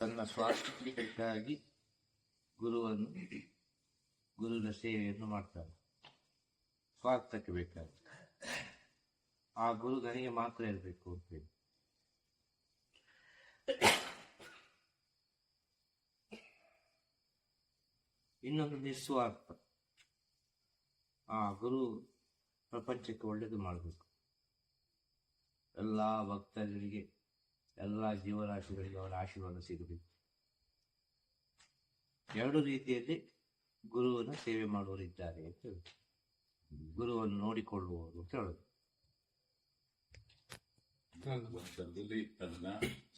ತನ್ನ ಸ್ವಾರ್ಥಕ್ಕಾಗಿ ಗುರುವನ್ನು ಗುರುವಿನ ಸೇವೆಯನ್ನು ಮಾಡ್ತಾನೆ. ಸ್ವಾರ್ಥಕ್ಕೆ ಬೇಕಾದ. ಆ ಗುರು ನನಗೆ ಮಾತ್ರ ಇರಬೇಕು ಅಂತೇಳಿ. ಇನ್ನೊಂದು ನಿಸ್ವಾರ್ಥ. ಆ ಗುರು ಪ್ರಪಂಚಕ್ಕೆ ಒಳ್ಳೆಯದು ಮಾಡಬೇಕು. ಎಲ್ಲ ಭಕ್ತರಿಗೆ ಎಲ್ಲ ಜೀವರಾಶಿಗಳಿಗೆ ಅವರ ಆಶೀರ್ವಾದ ಸಿಗಬೇಕು. ಎರಡು ರೀತಿಯಲ್ಲಿ ಗುರುವಿನ ಸೇವೆ ಮಾಡುವವರಿದ್ದಾರೆ ಅಂತ ಹೇಳುದು ಗುರುವನ್ನು ನೋಡಿಕೊಳ್ಳುವವರು ಅಂತ ಹೇಳುದು. ತನ್ನ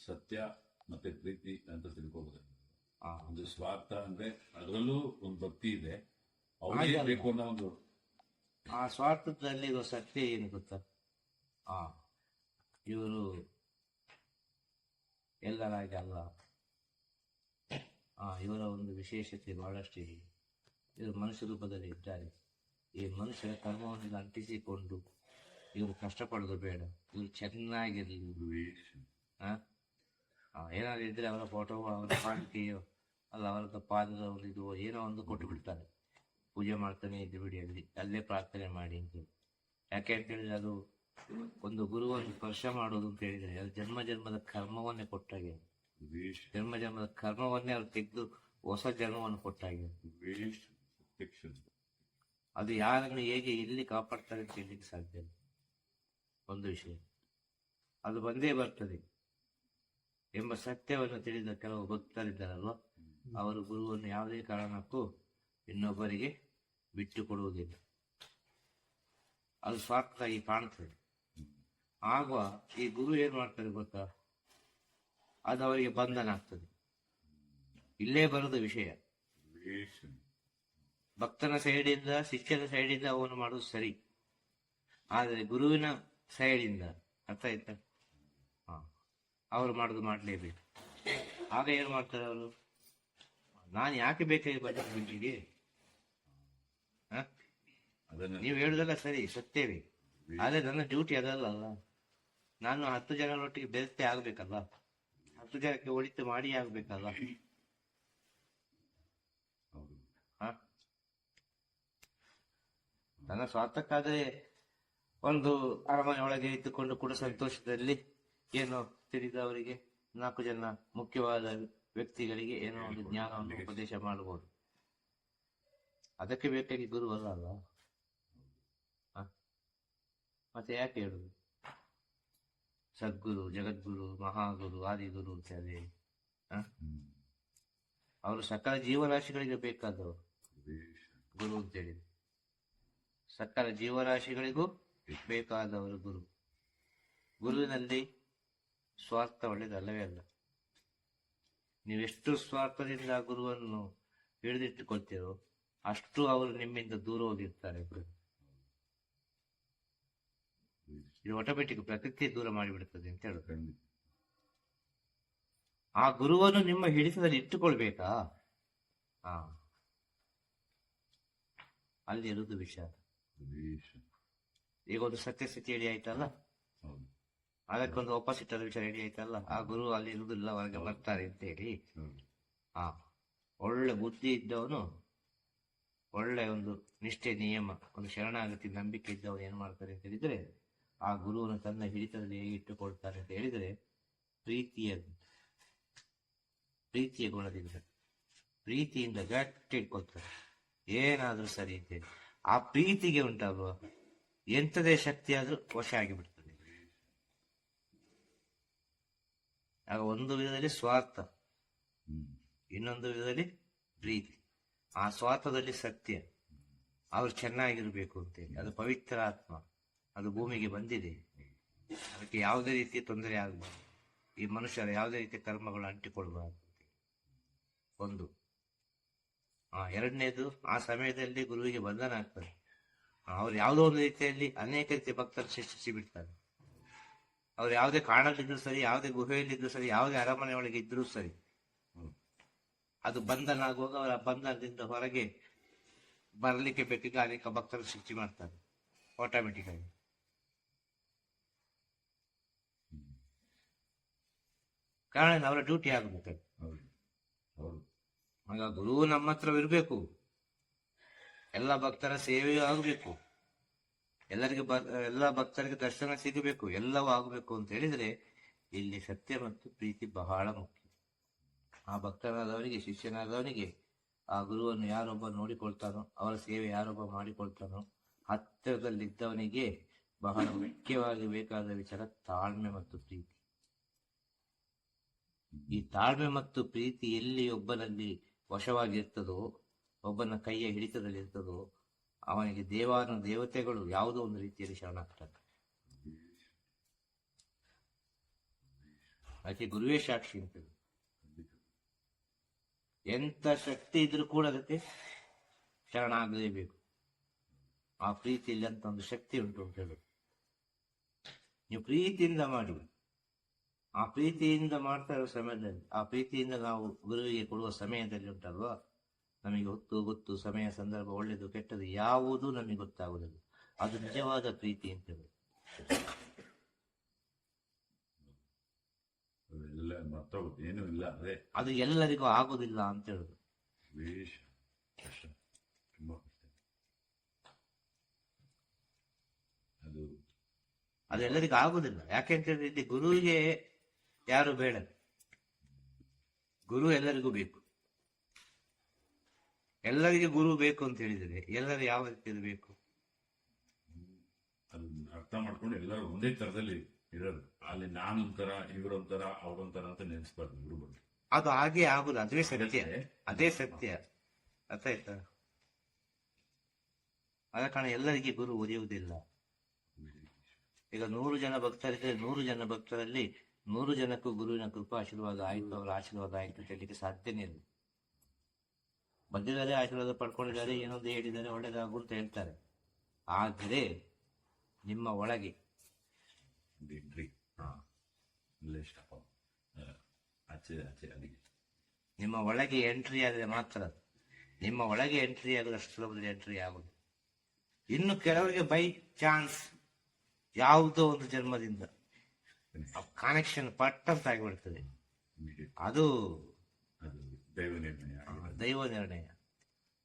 ಸತ್ಯ ಮತ್ತೆ ಪ್ರೀತಿ ಅಂತ ತಿಳ್ಕೊಬಹುದು ಆ, ಒಂದು ಸ್ವಾರ್ಥ ಅಂದ್ರೆ ಅದರಲ್ಲೂ ಒಂದು ಭಕ್ತಿ ಇದೆ. ಬೇಕು ಅನ್ನೋ ಒಂದು ಆ ಸ್ವಾರ್ಥದಲ್ಲಿ ಸತ್ಯ ಏನು ಗೊತ್ತಾ? ಆ ಇವರು ಎಲ್ಲರಾಗಿ ಅಲ್ಲ ಇವರ ಒಂದು ವಿಶೇಷತೆ ಬಹಳಷ್ಟಿದೆ ಇವರು ಮನುಷ್ಯ ರೂಪದಲ್ಲಿ ಇದ್ದಾರೆ. ಈ ಮನುಷ್ಯ ಕರ್ಮವನ್ನು ಅಂಟಿಸಿಕೊಂಡು ಇವರು ಕಷ್ಟಪಡೋದು ಬೇಡ. ಇವರು ಚೆನ್ನಾಗಿರಲಿ. ಏನಾದ್ರು ಇದ್ರೆ ಅವರ ಫೋಟೋ ಅವರ ಕಾಣಿಕೆಯೋ, ಅಲ್ಲ ಅವರ ಪಾದದ ಒಂದು ಇದು, ಏನೋ ಒಂದು ಕೊಟ್ಟು ಬಿಡ್ತಾರೆ. ಪೂಜೆ ಮಾಡ್ತಾನೆ ಇದ್ದು ಬಿಡಿ ಅಲ್ಲಿ, ಅಲ್ಲೇ ಪ್ರಾರ್ಥನೆ ಮಾಡಿ ಅಂತ. ಯಾಕೆ ಅಂತ ಹೇಳಿದ್ರೆ ಅದು ಒಂದು ಗುರುವನ್ನು ಸ್ಪರ್ಶ ಮಾಡುವುದು ಅಂತ ಹೇಳಿದರೆ ಅದು ಜನ್ಮ ಜನ್ಮದ ಕರ್ಮವನ್ನೇ ಕೊಟ್ಟಾಗೆ. ಜನ್ಮ ಜನ್ಮದ ಕರ್ಮವನ್ನೇ ಅವ್ರು ತೆಗೆದು ಹೊಸ ಜನ್ಮವನ್ನು ಕೊಟ್ಟಾಗೆ. ಅದು ಯಾರನ್ನು ಹೇಗೆ ಎಲ್ಲಿ ಕಾಪಾಡ್ತಾರೆ ಅಂತ ಹೇಳಲಿಕ್ಕೆ ಸಾಧ್ಯ ಒಂದು ವಿಷಯ. ಅದು ಬಂದೇ ಬರ್ತದೆ ಎಂಬ ಸತ್ಯವನ್ನು ತಿಳಿದ ಕೆಲವು ಭಕ್ತರಿದ್ದಾರಲ್ವ ಅವರು ಗುರುವನ್ನು ಯಾವುದೇ ಕಾರಣಕ್ಕೂ ಇನ್ನೊಬ್ಬರಿಗೆ ಬಿಟ್ಟು ಕೊಡುವುದಿಲ್ಲ. ಅದು ಸ್ವಾರ್ಥವಾಗಿ ಕಾಣ್ತದೆ ಆಗ ಈ ಗುರು ಏನ್ ಮಾಡ್ತಾರೆ ಗೊತ್ತಾ? ಅದು ಅವರಿಗೆ ಬಂಧನ ಆಗ್ತದೆ. ಇಲ್ಲೇ ಬರೋದು ವಿಷಯ. ಭಕ್ತನ ಸೈಡಿಂದ ಶಿಷ್ಯನ ಸೈಡಿಂದ ಅವನು ಮಾಡೋದು ಸರಿ. ಆದರೆ ಗುರುವಿನ ಸೈಡಿಂದ ಅರ್ಥ ಆಯ್ತಾ? ಹಾ ಅವರು ಮಾಡೋದು ಮಾಡಲೇಬೇಕು. ಆಗ ಏನ್ ಮಾಡ್ತಾರೆ ಅವರು? ನಾನು ಯಾಕೆ ಬೇಕಾಗಿ? ಅದನ್ನ ನೀವು ಹೇಳುದಲ್ಲ ಸರಿ ಸತ್ಯವೇ. ಆದ್ರೆ ನನ್ನ ಡ್ಯೂಟಿ ಅದಲ್ಲ ಅಲ್ಲ. ನಾನು ಹತ್ತು ಜನರೊಟ್ಟಿಗೆ ಬೆರೆತೆ ಆಗ್ಬೇಕಲ್ಲ ಹತ್ತು ಜನಕ್ಕೆ ಒಳಿತು ಮಾಡಿ ಆಗ್ಬೇಕಲ್ಲ? ನನ್ನ ಸ್ವಾರ್ಥಕ್ಕಾದ್ರೆ ಒಂದು ಅರಮನೆ ಒಳಗೆ ಇದ್ದುಕೊಂಡು ಕೂಡ ಸಂತೋಷದಲ್ಲಿ ಏನೋ ತಿಳಿದವರಿಗೆ ನಾಲ್ಕು ಜನ ಮುಖ್ಯವಾದ ವ್ಯಕ್ತಿಗಳಿಗೆ ಏನೋ ಒಂದು ಜ್ಞಾನವನ್ನು ಉಪದೇಶ ಮಾಡಬಹುದು ಅದಕ್ಕೆ ಬೇಕಾಗಿ ಗುರು ಅಲ್ಲ ಅಲ್ಲ ಹ? ಮತ್ತೆ ಯಾಕೆ ಹೇಳುದು? ಸದ್ಗುರು ಜಗದ್ಗುರು ಮಹಾಗುರು ಆದಿಗುರು ಅಂತ ಹೇಳಿ ಅವರು ಸಕಲ ಜೀವರಾಶಿಗಳಿಗೆ ಬೇಕಾದವರು ಗುರು ಅಂತೇಳಿ ಸಕಲ ಜೀವರಾಶಿಗಳಿಗೂ ಬೇಕಾದವರು ಗುರು ಗುರುವಿನಲ್ಲಿ ಸ್ವಾರ್ಥ ಒಳ್ಳೆಯದಲ್ಲವೇ ಅಲ್ಲ ನೀವೆಷ್ಟು ಸ್ವಾರ್ಥದಿಂದ ಗುರುವನ್ನು ಹಿಡಿದಿಟ್ಟುಕೊಳ್ತೀರೋ ಅಷ್ಟು ಅವರು ನಿಮ್ಮಿಂದ ದೂರ ಹೋಗಿರ್ತಾರೆ ದ್ವೇಷ. ಇದು ಆಟೋಮೆಟಿಕ್ ಪ್ರಕೃತಿ ದೂರ ಮಾಡಿಬಿಡುತ್ತದೆ ಅಂತ ಹೇಳುತ್ತೆ ಆ ಗುರುವನ್ನು ನಿಮ್ಮ ಹಿಡಿತದಲ್ಲಿ ಇಟ್ಟುಕೊಳ್ಬೇಕಾ? ಹಾ ಅಲ್ಲಿ ಇರುವುದು ವಿಷಯ ಈಗ ಒಂದು ಸತ್ಯಸ್ಥಿತಿ ರೆಡಿ ಆಯ್ತಲ್ಲ? ಅದಕ್ಕೊಂದು ಆಪೋಸಿಟ್ ಆದ ವಿಷಯ ರೆಡಿ ಆಯ್ತಲ್ಲ? ಆ ಗುರು ಅಲ್ಲಿ ಇರುವುದಿಲ್ಲ ಹೊರಗೆ ಬರ್ತಾರೆ ಅಂತ ಹೇಳಿ ಹಾ ಒಳ್ಳೆ ಬುದ್ಧಿ ಇದ್ದವನು ಒಳ್ಳೆ ಒಂದು ನಿಷ್ಠೆ ನಿಯಮ ಒಂದು ಶರಣಾಗತಿ ನಂಬಿಕೆ ಇದ್ದವನು ಏನ್ ಮಾಡ್ತಾರೆ ಅಂತ ಹೇಳಿದ್ರೆ ಆ ಗುರುವನ್ನು ತನ್ನ ಹಿಡಿತದಲ್ಲಿ ಹೇಗೆ ಇಟ್ಟುಕೊಳ್ತಾರೆ ಅಂತ ಹೇಳಿದರೆ ಪ್ರೀತಿಯ ಪ್ರೀತಿಯ ಗುಣದಿಂದ, ಪ್ರೀತಿಯಿಂದ ಗಟ್ಟಿ ಏನಾದರೂ ಸರಿ ಅಂತೇಳಿ ಆ ಪ್ರೀತಿಗೆ ಉಂಟಾಗುವ ಎಂಥದೇ ಶಕ್ತಿ ಆದ್ರೂ ವಶ ಆಗಿಬಿಡ್ತದೆ. ಆಗ ಒಂದು ವಿಧದಲ್ಲಿ ಸ್ವಾರ್ಥ, ಇನ್ನೊಂದು ವಿಧದಲ್ಲಿ ಪ್ರೀತಿ. ಆ ಸ್ವಾರ್ಥದಲ್ಲಿ ಸತ್ಯ. ಅವ್ರು ಚೆನ್ನಾಗಿರ್ಬೇಕು ಅಂತೇಳಿ ಅದು ಪವಿತ್ರ ಆತ್ಮ. ಅದು ಭೂಮಿಗೆ ಬಂದಿದೆ. ಅದಕ್ಕೆ ಯಾವುದೇ ರೀತಿಯ ತೊಂದರೆ ಆಗಬಾರ್ದು. ಈ ಮನುಷ್ಯರ ಯಾವುದೇ ರೀತಿಯ ಕರ್ಮಗಳು ಅಂಟಿಕೊಳ್ಬಾರ್ದು ಒಂದು. ಎರಡನೇದು, ಆ ಸಮಯದಲ್ಲಿ ಗುರುವಿಗೆ ಬಂಧನ ಆಗ್ತದೆ. ಅವ್ರು ಯಾವುದೋ ಒಂದು ರೀತಿಯಲ್ಲಿ ಅನೇಕ ರೀತಿಯ ಭಕ್ತರು ಶಿಕ್ಷಿಸಿ ಬಿಡ್ತಾರೆ. ಅವ್ರು ಯಾವುದೇ ಕಾರಣದಿದ್ರು ಸರಿ, ಯಾವುದೇ ಗುಹೆಯಲ್ಲಿದ್ರು ಸರಿ, ಯಾವುದೇ ಅರಮನೆ ಒಳಗೆ ಇದ್ರೂ ಸರಿ. ಅದು ಬಂಧನ ಆಗುವಾಗ ಅವರ ಬಂಧನದಿಂದ ಹೊರಗೆ ಬರಲಿಕ್ಕೆ ಬೇಕಿದ್ದ ಅನೇಕ ಭಕ್ತರು ಸೃಷ್ಟಿ ಮಾಡ್ತಾರೆ. ಆಟೋಮೆಟಿಕ್ ಆಗಿ ಕಾರಣ ಅವರ ಡ್ಯೂಟಿ ಆಗಬೇಕು ಆಗ ಗುರು ನಮ್ಮ ಹತ್ರವಿರಬೇಕು ಎಲ್ಲ ಭಕ್ತರ ಸೇವೆಯೂ ಆಗಬೇಕು. ಎಲ್ಲರಿಗೆ ಎಲ್ಲ ಭಕ್ತರಿಗೆ ದರ್ಶನ ಸಿಗಬೇಕು. ಎಲ್ಲವೂ ಆಗಬೇಕು ಅಂತ ಹೇಳಿದ್ರೆ ಇಲ್ಲಿ ಸತ್ಯ ಮತ್ತು ಪ್ರೀತಿ ಬಹಳ ಮುಖ್ಯ. ಆ ಭಕ್ತನಾದವನಿಗೆ, ಶಿಷ್ಯನಾದವನಿಗೆ ಆ ಗುರುವನ್ನು ಯಾರೊಬ್ಬ ನೋಡಿಕೊಳ್ತಾನೋ, ಅವರ ಸೇವೆ ಯಾರೊಬ್ಬ ಮಾಡಿಕೊಳ್ತಾನೋ, ಹತ್ತಿರದಲ್ಲಿದ್ದವನಿಗೆ ಬಹಳ ಮುಖ್ಯವಾಗಿ ಬೇಕಾದ ವಿಚಾರ ತಾಳ್ಮೆ ಮತ್ತು ಪ್ರೀತಿ. ಈ ತಾಳ್ಮೆ ಮತ್ತು ಪ್ರೀತಿ ಎಲ್ಲಿ ಒಬ್ಬನಲ್ಲಿ ವಶವಾಗಿರ್ತದೋ, ಒಬ್ಬನ ಕೈಯ ಹಿಡಿತದಲ್ಲಿರ್ತದೋ ಅವನಿಗೆ ದೇವಾನ ದೇವತೆಗಳು ಯಾವುದೋ ಒಂದು ರೀತಿಯಲ್ಲಿ ಶರಣಾಗ್ತಾರೆ. ಅದಕ್ಕೆ ಗುರುವೇ ಸಾಕ್ಷಿ ಅಂತ ಎಂತ ಶಕ್ತಿ ಇದ್ರೂ ಕೂಡ ಅದಕ್ಕೆ ಶರಣಾಗಲೇಬೇಕು. ಆ ಪ್ರೀತಿಯಲ್ಲಿ ಅಂತ ಒಂದು ಶಕ್ತಿ ಉಂಟು ಅಂತ ಹೇಳುದು ನೀವು ಪ್ರೀತಿಯಿಂದ ಮಾಡಿ. ಆ ಪ್ರೀತಿಯಿಂದ ಮಾಡ್ತಾ ಇರೋ ಸಮಯದಲ್ಲಿ ಆ ಪ್ರೀತಿಯಿಂದ ನಾವು ಗುರುವಿಗೆ ಕೊಡುವ ಸಮಯದಲ್ಲಿ ಉಂಟಲ್ವಾ? ನಮಗೆ ಹೊತ್ತು ಗೊತ್ತು ಸಮಯ ಸಂದರ್ಭ ಒಳ್ಳೆಯದು ಕೆಟ್ಟದು ಯಾವುದೂ ನಮಗೆ ಗೊತ್ತಾಗುವುದಿಲ್ಲ. ಅದು ನಿಜವಾದ ಪ್ರೀತಿ ಅಂತ ಹೇಳಿ. ಏನೂ ಇಲ್ಲ ಅದೇ. ಅದು ಎಲ್ಲರಿಗೂ ಆಗುದಿಲ್ಲ ಅಂತ ಹೇಳುದು. ಅದು ಎಲ್ಲರಿಗೂ ಆಗುದಿಲ್ಲ ಯಾಕೆಂತ ಹೇಳಿದ್ರೆ ಗುರುವಿಗೆ ಯಾರು ಬೇಡ. ಗುರು ಎಲ್ಲರಿಗೂ ಬೇಕು. ಎಲ್ಲರಿಗೆ ಗುರು ಬೇಕು ಅಂತ ಹೇಳಿದರೆ ಎಲ್ಲರೂ ಯಾವ ರೀತಿಯಲ್ಲಿ ಬೇಕು? ಅದನ್ನ ಅರ್ಥ ಮಾಡ್ಕೊಂಡು ಎಲ್ಲರೂ ಒಂದೇ ತರದಲ್ಲಿ ಇರೋದು. ಅಲ್ಲಿ ನಾನೊಂಥರ ಇವರೊಂಥರ ಅವರೊಂಥರ ಅಂತ ನೆನೆಸ್ಬಾರ್ದು ಗುರುಗಳು ಅದು ಹಾಗೆ ಆಗುದು. ಅದೇ ಸತ್ಯ. ಅದೇ ಸತ್ಯ. ಅರ್ಥ ಆಯ್ತಾ? ಆದ ಕಾರಣ ಎಲ್ಲರಿಗೆ ಗುರು ಒಲಿಯುವುದಿಲ್ಲ ಈಗ ನೂರು ಜನ ಭಕ್ತರಿದ್ರೆ ನೂರು ಜನ ಭಕ್ತರಲ್ಲಿ ನೂರು ಜನಕ್ಕೂ ಗುರುವಿನ ಕೃಪಾ ಆಶೀರ್ವಾದ ಆಯಿತು ಅವರ ಆಶೀರ್ವಾದ ಆಯಿತು ಅಂತ ಹೇಳಲಿಕ್ಕೆ ಸಾಧ್ಯನೇ ಇಲ್ಲ. ಬಂದಿದ್ದಾರೆ ಆಶೀರ್ವಾದ ಪಡ್ಕೊಂಡಿದ್ದಾರೆ ಏನೊಂದು ಹೇಳಿದ್ದಾರೆ ಒಳ್ಳೇದಾಗು ಅಂತ ಹೇಳ್ತಾರೆ. ಆದರೆ ನಿಮ್ಮ ಒಳಗೆ ನಿಮ್ಮ ಒಳಗೆ ಎಂಟ್ರಿ ಆದರೆ ಮಾತ್ರ. ನಿಮ್ಮ ಒಳಗೆ ಎಂಟ್ರಿ ಆಗಲು ಅಷ್ಟು ಸುಲಭದಲ್ಲಿ ಎಂಟ್ರಿ ಆಗುದು. ಇನ್ನು ಕೆಲವರಿಗೆ ಬೈ ಚಾನ್ಸ್ ಯಾವುದೋ ಒಂದು ಜನ್ಮದಿಂದ. ಕನೆಕ್ಷನ್ ಪಟ್ಟಂತ ಆಗಿಬಿಡ್ತದೆ. ಅದು ಅದು ದೈವ ನಿರ್ಣಯ. ದೈವ ನಿರ್ಣಯ.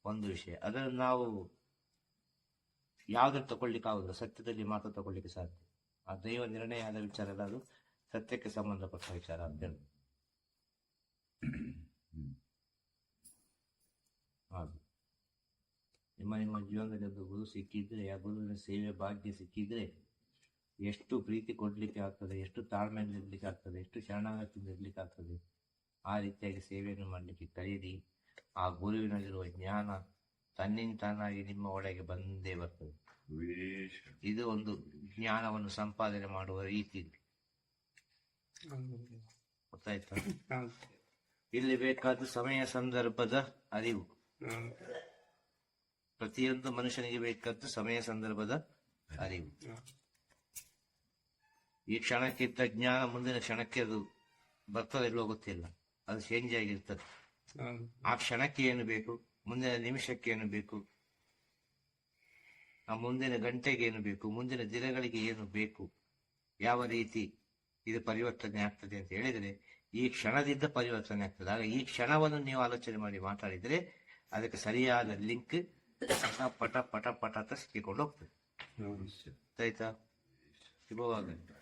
ಒಂದು ವಿಷಯ. ಅದನ್ನು ನಾವು ಯಾವ್ದನ್ನು ತಗೊಳ್ಲಿಕ್ಕೆ ಆಗುದಿಲ್ಲ. ಸತ್ಯದಲ್ಲಿ ಮಾತ್ರ ತಗೊಳ್ಳಿಕ್ಕೆ ಸಾಧ್ಯ. ಆ ದೈವ ನಿರ್ಣಯ ಆದ ವಿಚಾರ ಅದು. ಸತ್ಯಕ್ಕೆ ಸಂಬಂಧಪಟ್ಟ ವಿಚಾರ ಅಂತ ಹೇಳಿ. ಹಾಗೆ. ನಿಮ್ಮ ನಿಮ್ಮ ಜೀವನದಲ್ಲಿ ಒಂದು ಗುರು ಸಿಕ್ಕಿದ್ರೆ ಆ ಗುರುವಿನ ಸೇವೆ ಭಾಗ್ಯ ಸಿಕ್ಕಿದ್ರೆ ಎಷ್ಟು ಪ್ರೀತಿ ಕೊಡಲಿಕ್ಕೆ ಆಗ್ತದೆ, ಎಷ್ಟು ತಾಳ್ಮೆಯಿಂದ ಇರ್ಲಿಕ್ಕೆ ಆಗ್ತದೆ, ಎಷ್ಟು ಶರಣಾಗತಿಯಿಂದ ಇರ್ಲಿಕ್ಕೆ ಆಗ್ತದೆ, ಆ ರೀತಿಯಾಗಿ ಸೇವೆಯನ್ನು ಮಾಡಲಿಕ್ಕೆ ಕಲಿಯಿರಿ ಆ ಗುರುವಿನಲ್ಲಿರುವ ಜ್ಞಾನ ತನ್ನಿಂತಾನಾಗಿ ನಿಮ್ಮ ಒಳಗೆ ಬಂದೇ ಬರ್ತದೆ. ಇದು ಒಂದು ಜ್ಞಾನವನ್ನು ಸಂಪಾದನೆ ಮಾಡುವ ರೀತಿ. ಗೊತ್ತಾಯ್ತಾ? ಇಲ್ಲಿ ಬೇಕಾದ ಸಮಯ ಸಂದರ್ಭದ ಅರಿವು. ಪ್ರತಿಯೊಂದು ಮನುಷ್ಯನಿಗೆ ಬೇಕಾದ ಸಮಯ ಸಂದರ್ಭದ ಅರಿವು. ಈ ಕ್ಷಣಕ್ಕಿದ್ದ ಜ್ಞಾನ ಮುಂದಿನ ಕ್ಷಣಕ್ಕೆ ಅದು ಬರ್ತದೆ ಇಲ್ವೋ ಗೊತ್ತಿಲ್ಲ. ಅದು ಚೇಂಜ್ ಆಗಿರ್ತದೆ. ಆ ಕ್ಷಣಕ್ಕೆ ಏನು ಬೇಕು? ಮುಂದಿನ ನಿಮಿಷಕ್ಕೆ ಏನು ಬೇಕು? ಆ ಮುಂದಿನ ಗಂಟೆಗೆ ಏನು ಬೇಕು? ಮುಂದಿನ ದಿನಗಳಿಗೆ ಏನು ಬೇಕು? ಯಾವ ರೀತಿ ಇದು ಪರಿವರ್ತನೆ ಆಗ್ತದೆ ಅಂತ ಹೇಳಿದರೆ ಈ ಕ್ಷಣದಿಂದ ಪರಿವರ್ತನೆ ಆಗ್ತದೆ. ಆಗ ಈ ಕ್ಷಣವನ್ನು ನೀವು ಆಲೋಚನೆ ಮಾಡಿ ಮಾತಾಡಿದರೆ ಅದಕ್ಕೆ ಸರಿಯಾದ ಲಿಂಕ್ ಪಟ ಪಟ ಪಟ ಅಂತ ಸಿಕ್ಕಿಕೊಂಡು ಹೋಗ್ತದೆ. ಆಯ್ತಾ? ಶುಭವಾಗಲಿ.